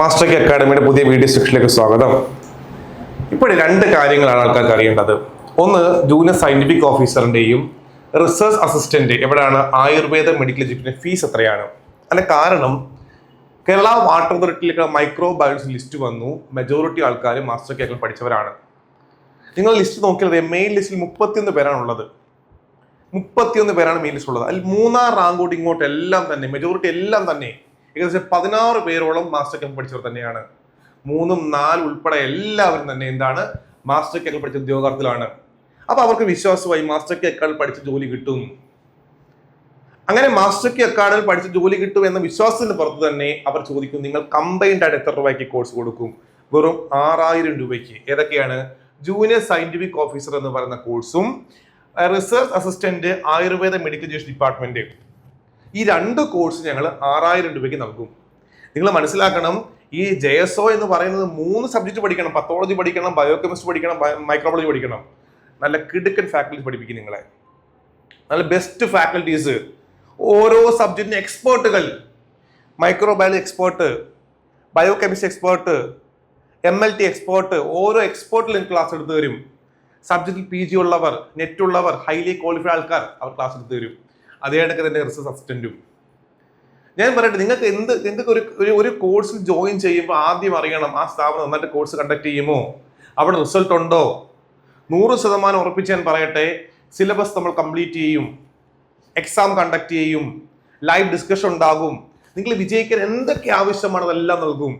Master K അക്കാഡമിയുടെ പുതിയ video സെക്ഷനിലേക്ക് സ്വാഗതം. ഇപ്പോൾ രണ്ട് കാര്യങ്ങളാണ് ആൾക്കാർക്ക് അറിയേണ്ടത്. ഒന്ന് ജൂനിയർ സയന്റിഫിക് ഓഫീസറിന്റെയും റിസർച്ച് അസിസ്റ്റന്റ് എവിടെയാണ് ആയുർവേദ മെഡിക്കൽ എഡ്യൂക്കേഷൻ ഫീസ് എത്രയാണ്? അതിന്റെ കാരണം കേരള വാട്ടർ അതോറിറ്റിയിലേക്ക് മൈക്രോ ബയോളജി ലിസ്റ്റ് വന്നു. മെജോറിറ്റി ആൾക്കാർ മാസ്റ്റർ കേക്കൾ പഠിച്ചവരാണ്. നിങ്ങൾ ലിസ്റ്റ് നോക്കിയാൽ മെയിൻ ലിസ്റ്റിൽ മുപ്പത്തിയൊന്ന് പേരാണ് ഉള്ളത് മുപ്പത്തിയൊന്ന് പേരാണ് മെയിൻ ലിസ്റ്റ് ഉള്ളത്. അതിൽ മൂന്നാം റാങ്കോട്ട് ഇങ്ങോട്ട് എല്ലാം തന്നെ മെജോറിറ്റി എല്ലാം തന്നെ ഏകദേശം പതിനാറ് പേരോളം മാസ്റ്റർ കെമ്പ് പഠിച്ചവർ തന്നെയാണ്. മൂന്നും നാലും ഉൾപ്പെടെ എല്ലാവരും തന്നെ എന്താണ് മാസ്റ്റർ കേക്കൾ പഠിച്ച ഉദ്യോഗാർത്ഥികളാണ്. അപ്പൊ അവർക്ക് വിശ്വാസമായി മാസ്റ്റർ കെ അക്കാഡിൽ പഠിച്ച ജോലി കിട്ടും. അങ്ങനെ മാസ്റ്റർ കെ അക്കാഡിൽ പഠിച്ച ജോലി കിട്ടും എന്ന വിശ്വാസത്തിന് പുറത്ത് തന്നെ അവർ ചോദിക്കും നിങ്ങൾ കമ്പൈൻഡ് ആയിട്ട് എത്ര രൂപയ്ക്ക് കോഴ്സ് കൊടുക്കും? വെറും ആറായിരം രൂപയ്ക്ക്. ഏതൊക്കെയാണ്? ജൂനിയർ സയന്റിഫിക് ഓഫീസർ എന്ന് പറയുന്ന കോഴ്സും research assistant Ayurveda medical education department ഈ രണ്ട് കോഴ്സ് ഞങ്ങൾ ആറായിരം രൂപയ്ക്ക് നൽകും. നിങ്ങൾ മനസ്സിലാക്കണം ഈ ജെ എസ് ഒ എന്ന് പറയുന്നത് മൂന്ന് സബ്ജക്ട് പഠിക്കണം. പത്തോളജി പഠിക്കണം ബയോകെമിസ്ട്രി പഠിക്കണം മൈക്രോബയോളജി പഠിക്കണം. നല്ല കിടുക്കൻ ഫാക്കൽറ്റി പഠിപ്പിക്കും നിങ്ങളെ. നല്ല ബെസ്റ്റ് ഫാക്കൽറ്റീസ് ഓരോ സബ്ജക്റ്റിന് എക്സ്പേർട്ടുകൾ microbiology expert biochemistry expert M L T expert ഓരോ എക്സ്പേർട്ടിലും ക്ലാസ് എടുത്തു തരും. സബ്ജക്റ്റിൽ പി ജി ഉള്ളവർ നെറ്റ് ഉള്ളവർ ഹൈലി ക്വാളിഫൈഡ് ആൾക്കാർ അവർ ക്ലാസ് എടുത്തു തരും. അതേ കണക്ക് തന്നെ റിസർച്ച് അസിസ്റ്റന്റും ഞാൻ പറയട്ടെ നിങ്ങൾക്ക് എന്ത് നിങ്ങൾക്ക് ഒരു ഒരു ഒരു കോഴ്സിൽ ജോയിൻ ചെയ്യുമ്പോൾ ആദ്യം അറിയണം ആ സ്ഥാപനം നന്നായിട്ട് കോഴ്സ് കണ്ടക്ട് ചെയ്യുമോ? അവിടെ റിസൾട്ട് ഉണ്ടോ? നൂറ് ശതമാനം ഉറപ്പിച്ച് ഞാൻ പറയട്ടെ സിലബസ് നമ്മൾ കംപ്ലീറ്റ് ചെയ്യും എക്സാം കണ്ടക്ട് ചെയ്യും ലൈവ് ഡിസ്കഷൻ ഉണ്ടാകും. നിങ്ങൾ വിജയിക്കാൻ എന്തൊക്കെ ആവശ്യമാണ് അതെല്ലാം നൽകും.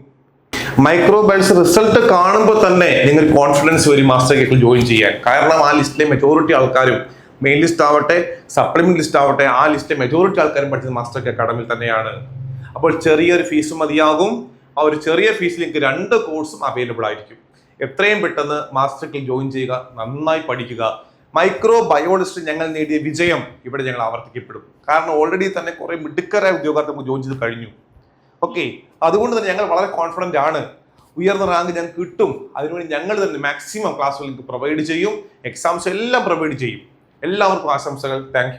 മൈക്രോ ബൈൽസ് റിസൾട്ട് കാണുമ്പോൾ തന്നെ നിങ്ങൾ കോൺഫിഡൻസ് വരും മാസ്റ്റർ കേക്കിൽ ജോയിൻ ചെയ്യാൻ. കാരണം ആ ലിസ്റ്റിലെ മെജോറിറ്റി ആൾക്കാരും മെയിൻ ലിസ്റ്റ് ആവട്ടെ സപ്ലിമെന്റ് ലിസ്റ്റ് ആവട്ടെ ആ ലിസ്റ്റ് മെജോറിറ്റി ആൾക്കാരും പഠിച്ചത് മാസ്റ്റർ അക്കാഡമിയിൽ തന്നെയാണ്. അപ്പോൾ ചെറിയൊരു ഫീസ് മതിയാകും. ആ ഒരു ചെറിയ ഫീസിൽ നിങ്ങൾക്ക് രണ്ട് കോഴ്സും അവൈലബിൾ ആയിരിക്കും. എത്രയും പെട്ടെന്ന് മാസ്റ്റർ കെയിൽ ജോയിൻ ചെയ്യുക നന്നായി പഠിക്കുക. മൈക്രോ ബയോളജിസ്റ്റ് ഞങ്ങൾ നേടിയ വിജയം ഇവിടെ ഞങ്ങൾ ആവർത്തിക്കപ്പെടും. കാരണം ഓൾറെഡി തന്നെ കുറെ മിടുക്കരായ ഉദ്യോഗാർത്ഥികൾ ജോയിൻ ചെയ്ത് കഴിഞ്ഞു. ഓക്കെ അതുകൊണ്ട് തന്നെ ഞങ്ങൾ വളരെ കോൺഫിഡന്റ് ആണ്. ഉയർന്ന റാങ്ക് ഞങ്ങൾക്ക് കിട്ടും. അതിനുവേണ്ടി ഞങ്ങൾ തന്നെ മാക്സിമം ക്ലാസ്സുകൾ പ്രൊവൈഡ് ചെയ്യും. എക്സാംസ് എല്ലാം പ്രൊവൈഡ് ചെയ്യും. എല്ലാവർക്കും ആശംസകൾ. താങ്ക്